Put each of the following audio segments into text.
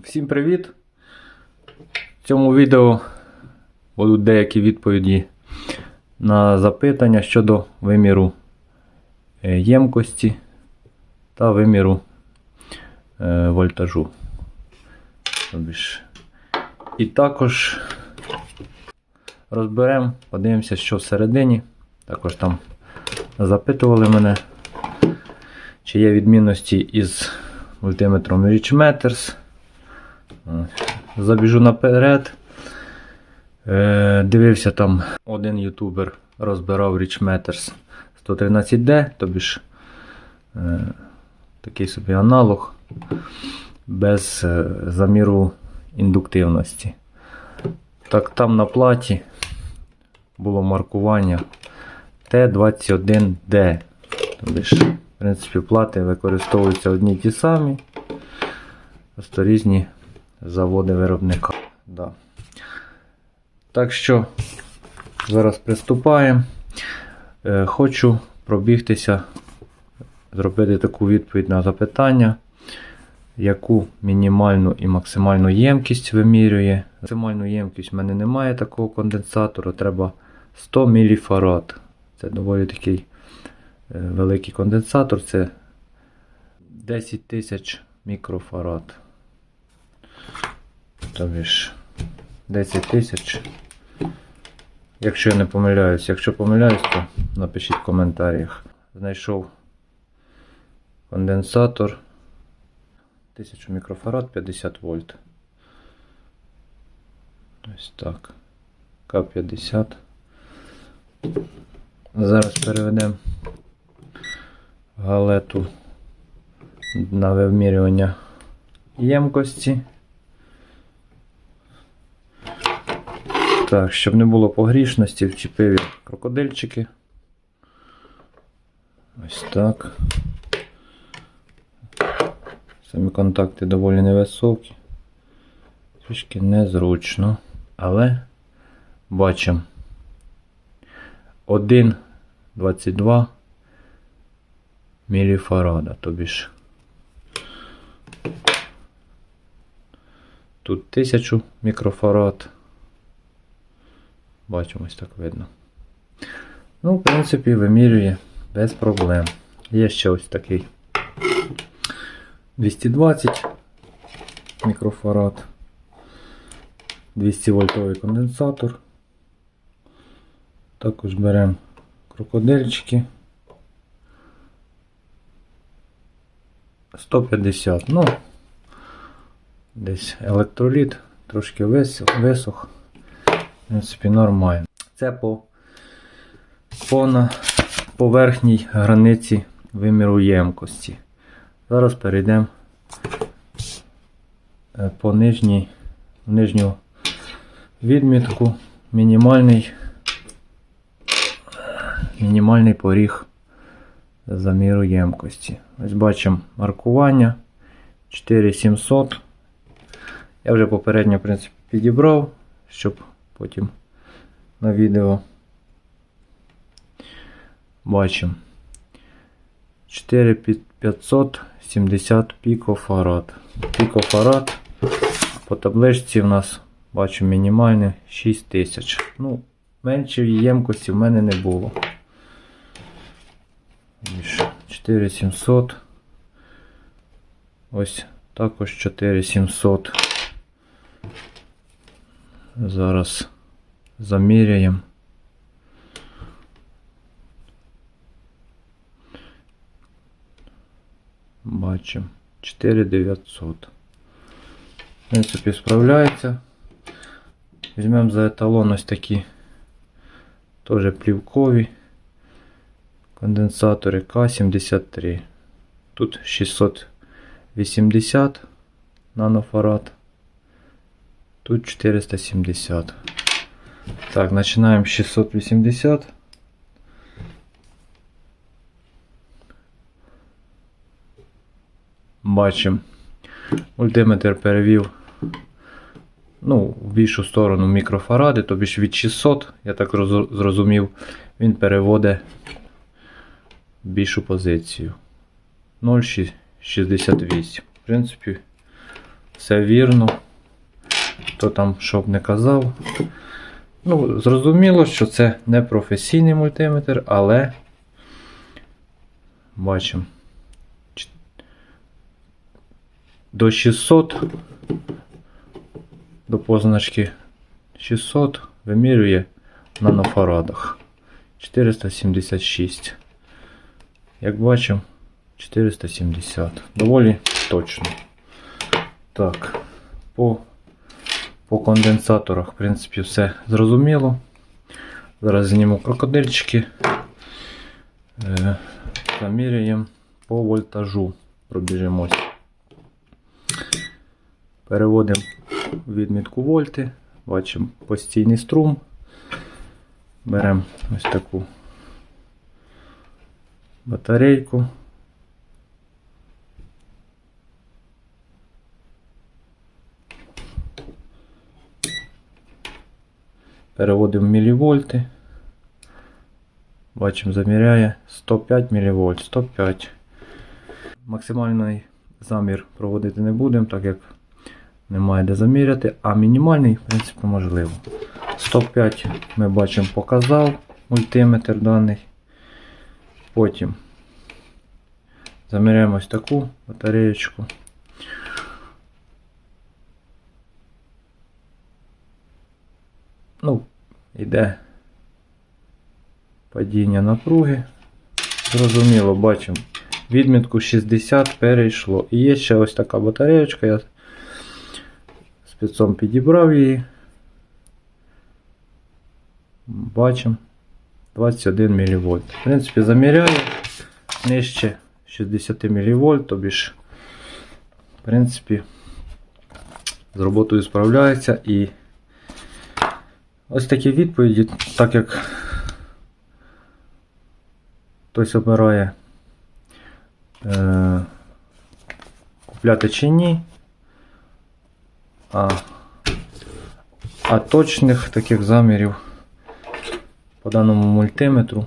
Всім привіт! В цьому відео будуть деякі відповіді на запитання щодо виміру е, ємкості та виміру е, вольтажу. І також розберемо, подивимося, що всередині. Також там запитували мене, чи є відмінності із мультиметром Rich Matters. Забіжу наперед. Е, дивився там один ютубер розбирав Rich Matters 113D, тобі ж е, такий собі аналог без е, заміру індуктивності. Так там на платі було маркування Т21D. Тобі ж, в принципі, плати використовуються одні ті самі. Просто різні заводи виробника. Да. Так що зараз приступаємо. Е, хочу пробігтися, зробити таку відповідь на запитання, яку мінімальну і максимальну ємкість вимірює. Максимальну ємкість в мене немає такого конденсатора, треба 100 міліфарад. Це доволі такий е, великий конденсатор, це 10 тисяч мікрофарад. Тобі ж 10 тисяч. Якщо я не помиляюсь, якщо помиляюсь, то напишіть в коментарях. Знайшов конденсатор 1000 мікрофарад 50 вольт. Ось так. К50. Зараз переведемо галету на вимірювання ємкості. Так, щоб не було погрішності, вчепив крокодильчики. Ось так. Самі контакти доволі невисокі. Трішки незручно. Але бачимо 1,22 міліфарада, тобі ж. Тут 1000 мікрофарад. Бачимо, ось так видно. Ну, в принципі, вимірює без проблем. Є ще ось такий 220 мікрофарад, 200 вольтовий конденсатор. Також беремо крокодильчики. 150. Ну, десь електроліт, трошки висох. Принципі, нормально. Це по, по, на, по верхній границі виміру ємкості. Зараз перейдемо е, по нижній, нижню відмітку. Мінімальний, мінімальний поріг заміру ємкості. Ось бачимо маркування 4700. Я вже попередньо, в принципі, підібрав, щоб потім на відео бачимо 4570 пікофарад. Пікофарад по табличці в нас бачимо мінімальне 6000. Ну, меншої ємкості в мене не було. 4700. Ось також 4700. Зараз заміряємо. Бачимо 4900. В принципі, справляється. Візьмемо за еталон ось такі теж плівкові конденсатори К73. Тут 680 нанофарад. Тут 470. Так, начинаем с 680. Бачимо. Мультиметр перевів ну, в більшу сторону мікрофаради, тобі ж від 600, я так зрозумів, він переводить в більшу позицію. 0,68. В принципі, все вірно. Хто там що б не казав. Ну, зрозуміло, що це не професійний мультиметр, але бачимо. До 600 до позначки 600 вимірює в нанофарадах. 476. Як бачимо, 470. Доволі точно. Так, по, по конденсаторах, в принципі, все зрозуміло. Зараз зніму крокодильчики. Е, заміряємо по вольтажу. Пробіжимось. Переводимо відмітку вольти. Бачимо постійний струм. Беремо ось таку батарейку. Переводимо в мілівольти. Бачимо, заміряє 105 мВ, 105. Максимальний замір проводити не будемо, так як немає де заміряти, а мінімальний, в принципі, можливо. 105 ми бачимо, показав мультиметр даний. Потім заміряємо ось таку батареєчку. Ну, йде падіння напруги. Зрозуміло, бачимо. Відмітку 60 перейшло. І є ще ось така батареєчка. Я спецом підібрав її. Бачимо 21 мВ. В принципі, заміряю нижче 60 мВ, тобі ж, в принципі, з роботою справляється і ось такі відповіді, так як хтось обирає е, купляти чи ні. А, а точних таких замірів по даному мультиметру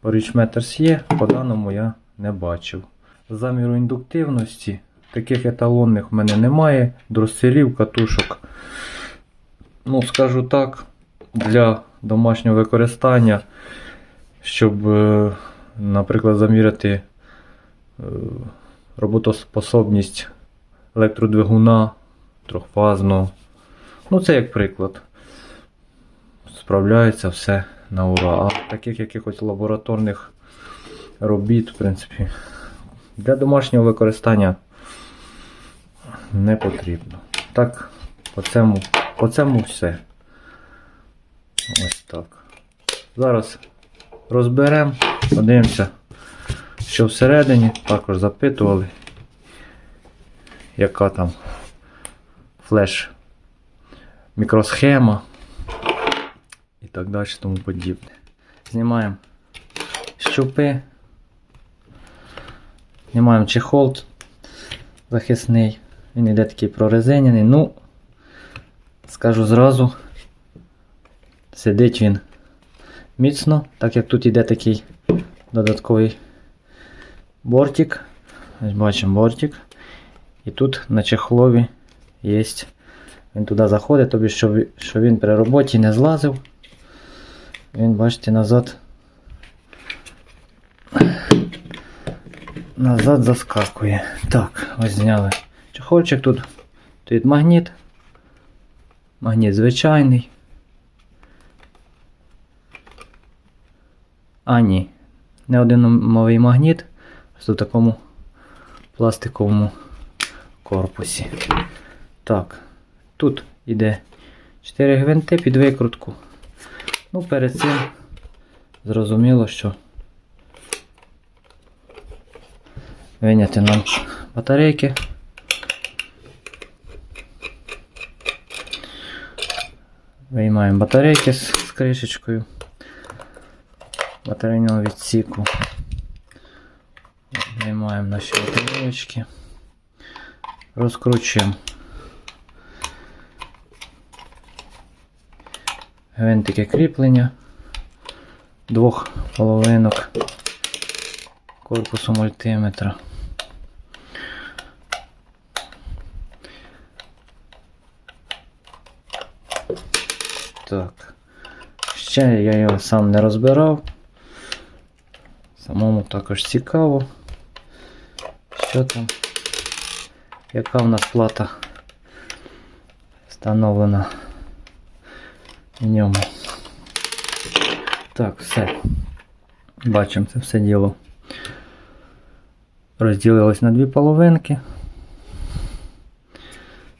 по Reachmeters є, по даному я не бачив. Заміру індуктивності таких еталонних в мене немає, дросселів, катушок. Ну, скажу так, для домашнього використання, щоб, е, наприклад, заміряти е, роботоспособність електродвигуна трьохфазного. Ну, це як приклад. Справляється все на ура. А таких якихось лабораторних робіт, в принципі, для домашнього використання не потрібно. Так, по цьому, по цьому все. Ось так. Зараз розберемо, подивимося, що всередині. Також запитували, яка там флеш мікросхема і так далі тому подібне. Знімаємо щупи, знімаємо чехол захисний, він іде такий прорезиняний. Ну, скажу зразу, сидить він міцно, так як тут іде такий додатковий бортик. Ось бачимо бортик. І тут на чехлові є. Він туди заходить, тобі, щоб він при роботі не злазив. Він, бачите, назад. Назад заскакує. Так, ось зняли чехольчик тут. Тут магніт. Магніт звичайний. А, ні. Не один новий магніт. В такому пластиковому корпусі. Так, тут іде 4 гвинти під викрутку. Ну, перед цим зрозуміло, що виняти нам батарейки. Виймаємо батарейки з кришечкою батарейного відсіку. Наймаємо наші батарейочки. Розкручуємо. Гвинтики кріплення двох половинок корпусу мультиметра. Так, ще я його сам не розбирав. Самому також цікаво. Що там? Яка в нас плата встановлена в ньому? Так, все. Бачимо це все діло. Розділилось на дві половинки.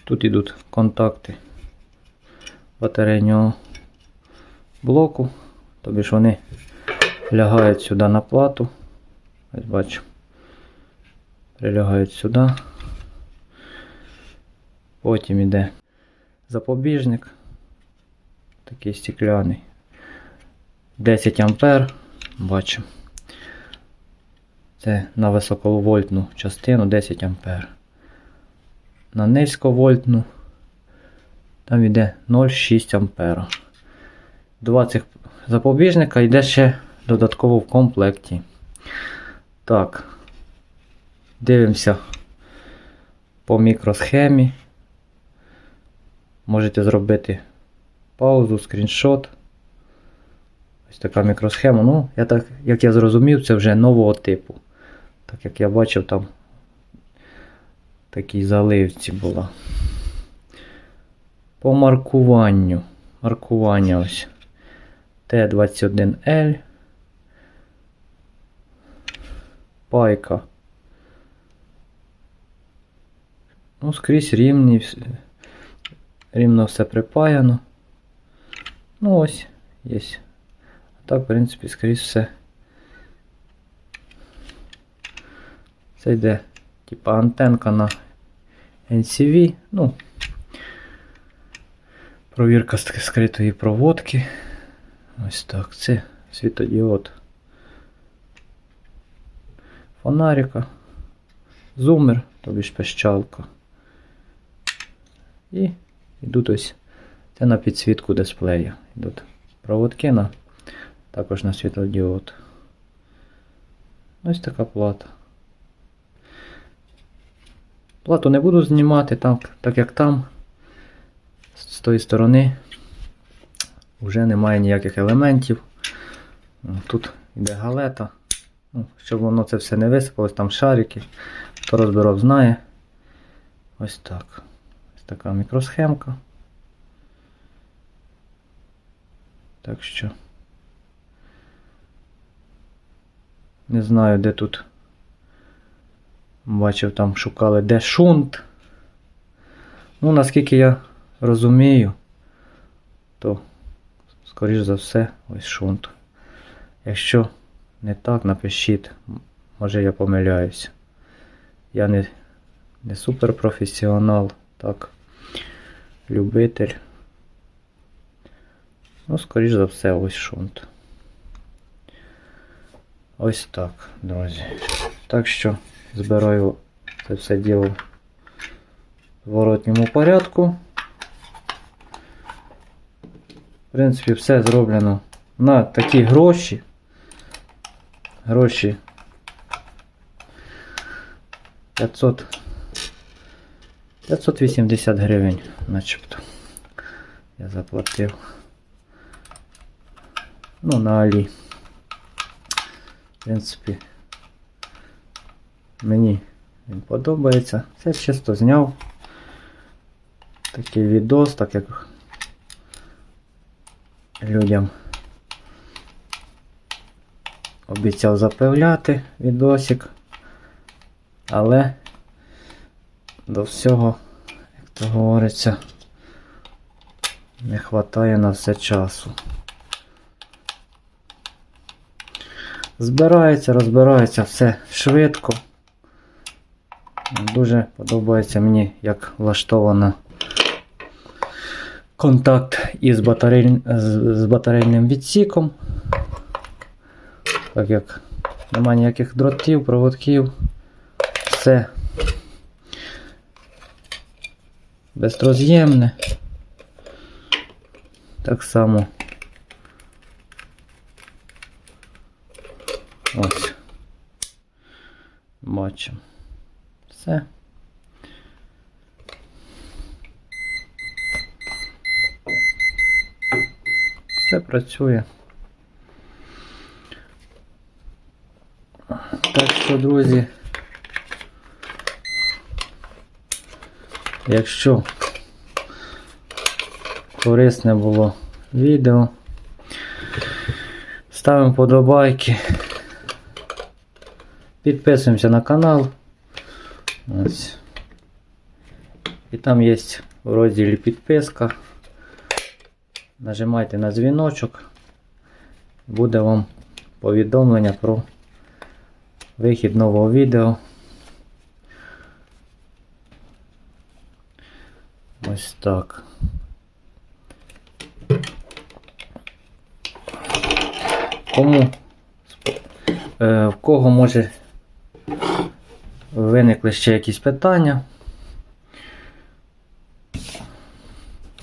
Тут йдуть контакти батарейного блоку. Тобі ж вони лягають сюди на плату. Ось бачу. Прилягають сюди. Потім йде запобіжник. Такий стекляний. 10 ампер. Бачимо. Це на високовольтну частину 10 ампер. На низьковольтну там йде 0,6 ампера. Два цих запобіжника йде ще додатково в комплекті. Так. Дивимося по мікросхемі. Можете зробити паузу, скріншот. Ось така мікросхема. Ну, я так, як я зрозумів, це вже нового типу. Так як я бачив, там такій заливці була. По маркуванню. Маркування ось. Т21Л. Пайка. Ну, скрізь рівні. Рівно все припаяно. Ну ось, є. А так, в принципі, скрізь все. Це йде, типа антенка на NCV. Ну, провірка скритої проводки. Ось так. Це світодіод. Фонарика. Зумер, тобі ж пищалка. І йдуть ось. Це на підсвітку дисплея. Йдуть проводки на, також на світлодіод. Ось така плата. Плату не буду знімати так, так як там. З тої сторони вже немає ніяких елементів. Тут йде галета. Ну, щоб воно це все не висипалось, там шарики. Хто розбирав, знає. Ось так. Ось така мікросхемка. Так що. Не знаю, де тут. Бачив, там шукали, де шунт. Ну, наскільки я розумію, то, скоріш за все, ось шунт. Якщо не так, напишіть, може я помиляюся. Я не, не суперпрофесіонал, так, любитель. Ну, скоріш за все, ось шунт. Ось так, друзі. Так що збираю це все діло в зворотньому порядку. В принципі, все зроблено на такі гроші. Гроші 500 580 гривень, начебто. Я заплатив. Ну, на Алі. В принципі, мені він подобається. Це чисто зняв такий відос, так як людям обіцяв запевляти відосик, але до всього, як то говориться, не вистачає на все часу. Збирається, розбирається все швидко. Дуже подобається мені, як влаштовано контакт із батарей... з, батарейним відсіком. Так як немає ніяких дротів, проводків. Все безроз'ємне. Так само. Ось. Бачимо. Все. Все працює. Так що, друзі, якщо корисне було відео, ставимо подобайки, підписуємося на канал. Ось. І там є в розділі підписка. Нажимайте на дзвіночок. Буде вам повідомлення про вихід нового відео. Ось так. Кому е, в кого може виникли ще якісь питання?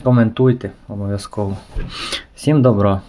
Коментуйте обов'язково. Всім добра!